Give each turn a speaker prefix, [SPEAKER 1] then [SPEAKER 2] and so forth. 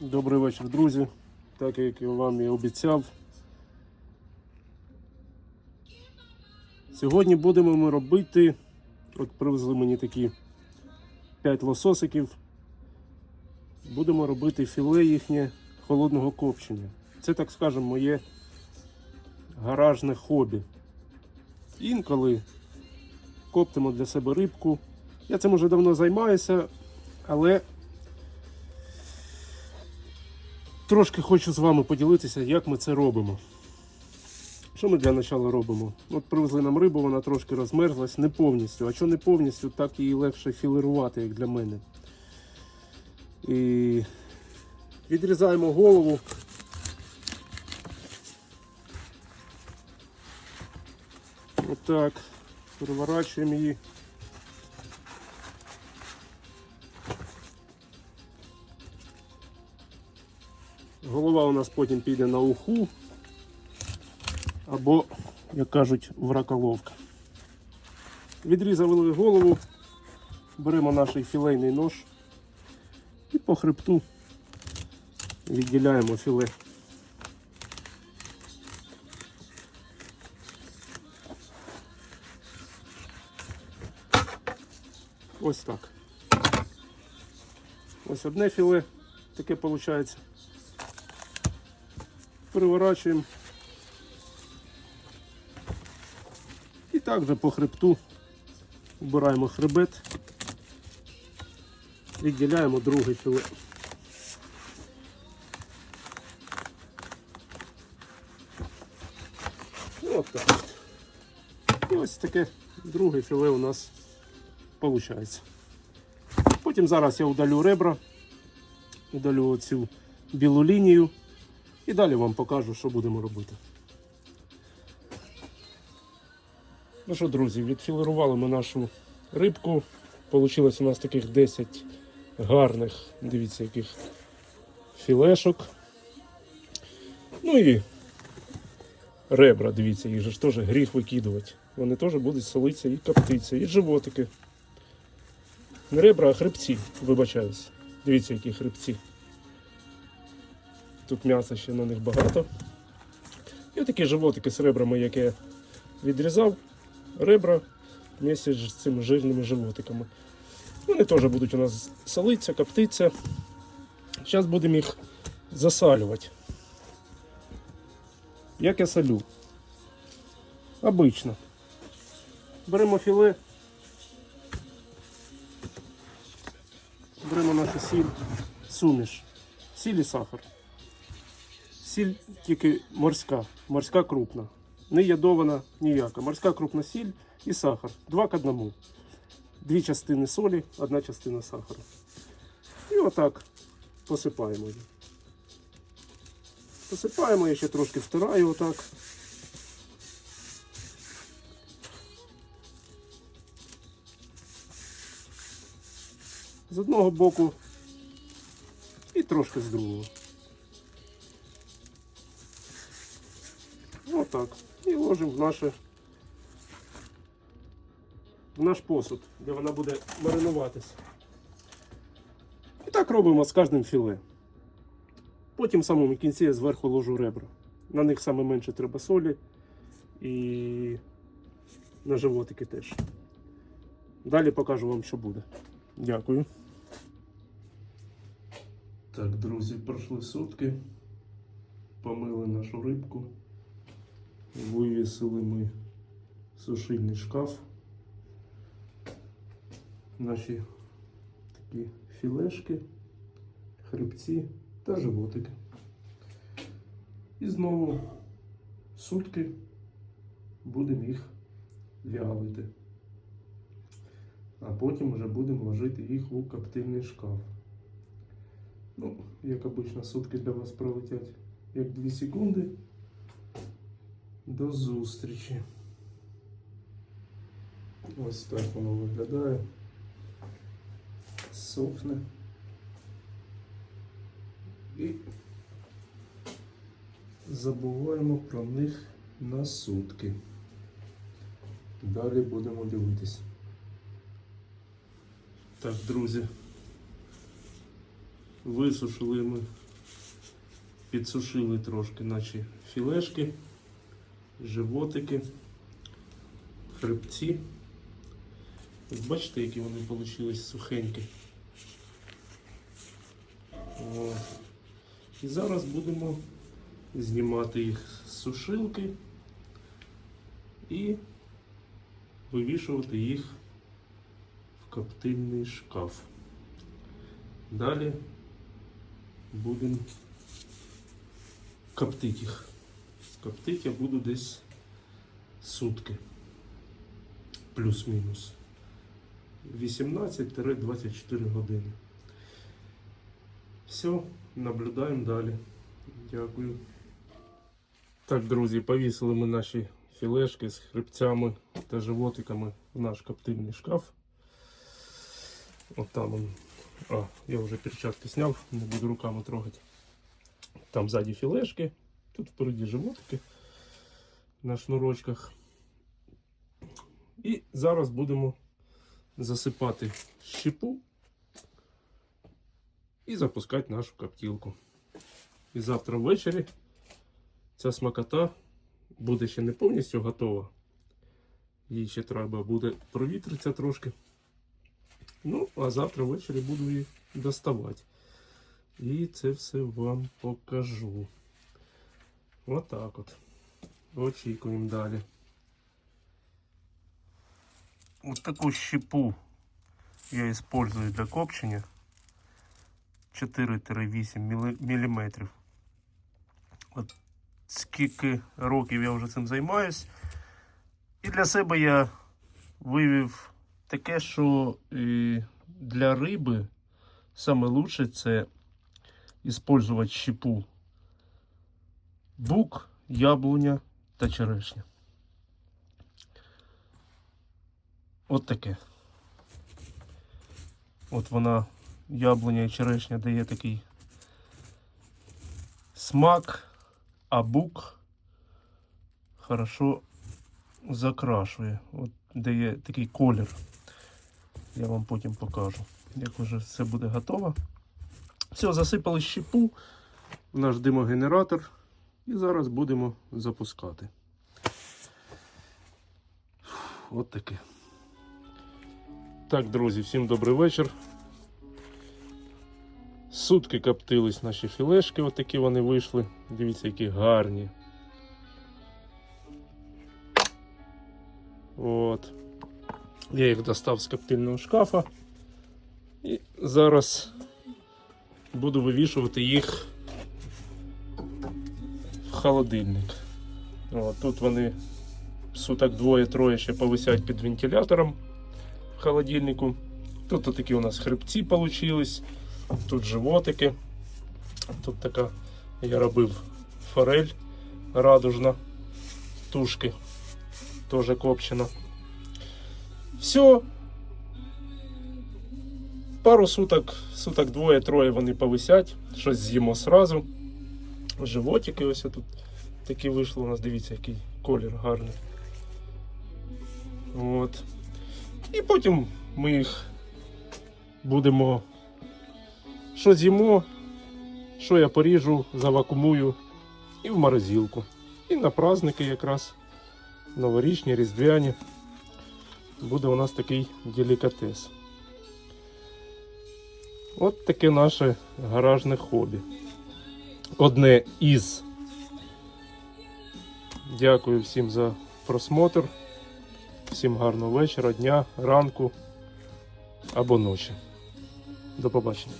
[SPEAKER 1] Добрий вечір, друзі. Так як я вам і обіцяв. Сьогодні будемо ми робити. От привезли мені такі 5 лососиків. Будемо робити філе їхнє холодного копчення. Це, так скажемо, моє гаражне хобі. Інколи коптимо для себе рибку. Я цим уже давно займаюся, але Трошки хочу з вами поділитися, як ми це робимо. Що ми для початку робимо? От привезли нам рибу, вона трошки розмерзлась, не повністю. А що не повністю, так її легше філерувати, як для мене. І відрізаємо голову. Отак. Переворачуємо її. Нас потім піде на уху або, як кажуть, в раколовка. Відрізали голову, беремо наш філейний нож і по хребту відділяємо філе. Ось так. Ось одне філе таке виходить переворачуємо. І так же по хребту вбираємо хребет, відділяємо друге філе. От так. І ось таке друге філе у нас виходить. Потім зараз я удалю ребра, удалю оцю білу лінію. І далі вам покажу, що будемо робити. Ну що, друзі, відфілерували ми нашу рибку. Получилось у нас таких 10 гарних, дивіться, яких філешок. Ну і ребра, дивіться, їх же ж теж гріх викидувати. Вони теж будуть солитися і коптитися, і животики. Не ребра, а хребці, вибачаюсь. Дивіться, які хребці. Тут м'яса ще на них багато. І такі животики з ребрами, які я відрізав, ребра вместе з цими жирними животиками. Вони теж будуть у нас солитися, коптитися. Зараз будемо їх засалювати. Як я солю? Обично. Беремо філе. Беремо нашу сіль, суміш, сіль і сахар. Сіль тільки морська, морська крупна. Не ядована ніяка. Морська крупна сіль і сахар. Два к одному. Дві частини солі, одна частина сахару. І отак посипаємо її. Посипаємо, я ще трошки втираю отак. З одного боку і трошки з другого. Отак. І ложимо в наше в наш посуд, де вона буде маринуватися. І так робимо з кожним філе. Потім в самому кінці я зверху ложу ребра. На них саме менше треба солі і на животики теж. Далі покажу вам, що буде. Дякую. Так, друзі, пройшли сутки. Помили нашу рибку. Вивісили ми сушильний шкаф. Наші такі філешки, хребці та животики. І знову сутки будемо їх вялити. А потім вже будемо ложити їх у коптильний шкаф. Ну, як обично, сутки для вас пролетять як 2 секунди. До зустрічі. Ось так воно виглядає. Сохне. І забуваємо про них на сутки. Далі будемо дивитись. Так, друзі, висушили ми підсушили трошки наші філешки, животики, хребці. Ось бачите, які вони вийшли сухенькі. От. І зараз будемо знімати їх з сушилки і вивішувати їх в коптильний шкаф. Далі будемо коптити їх. Коптити я буду десь сутки. Плюс-мінус. 18-24 години. Все, наблюдаємо далі. Дякую. Так, друзі, повісили ми наші філешки з хребцями та животиками в наш коптильний шкаф. От там он. А, я вже перчатки сняв, не буду руками трогати. Там ззаді філешки, тут впереді животики на шнурочках. І зараз будемо засипати щепу і запускати нашу коптілку. І завтра ввечері ця смакота буде ще не повністю готова. Їй ще треба буде провітритися трошки. Ну, а завтра ввечері буду її доставати. І це все вам покажу. Отак от. Очікуємо далі. Ось таку щепу я использую для копчення. 4-8 мм. От скільки років я вже цим займаюсь. І для себе я вивів таке, що е, для риби лучше це использувати щепу бук, яблуня та черешня. От таке. От вона, яблуня і черешня дає такий смак, а бук хорошо закрашує. От дає такий колір. Я вам потім покажу, як вже все буде готово. Все, засипали щепу наш димогенератор і зараз будемо запускати. От таке. Так, друзі, всім добрий вечір. Сутки коптились наші філешки, отакі вони вийшли. Дивіться, які гарні. От. Я їх достав з коптильного шкафа. І зараз буду вивішувати їх холодильник. От, тут вони суток двоє-троє ще повисять під вентилятором в холодильнику. Тут такі у нас хребці получились, тут животики. Тут така я робив форель радужна, тушки, теж копчена. Все. Пару суток, суток двоє-троє вони повисять, щось з'їмо сразу. Животики ось тут такі вийшли у нас, дивіться, який колір гарний. От. І потім ми їх будемо що з'їмо, що я поріжу, завакумую і в морозилку. І на праздники якраз новорічні, різдвяні. Буде у нас такий делікатес. От таке наше гаражне хобі. Одне із. Дякую всім за просмотр. Всім гарного вечора, дня, ранку або ночі. До побачення.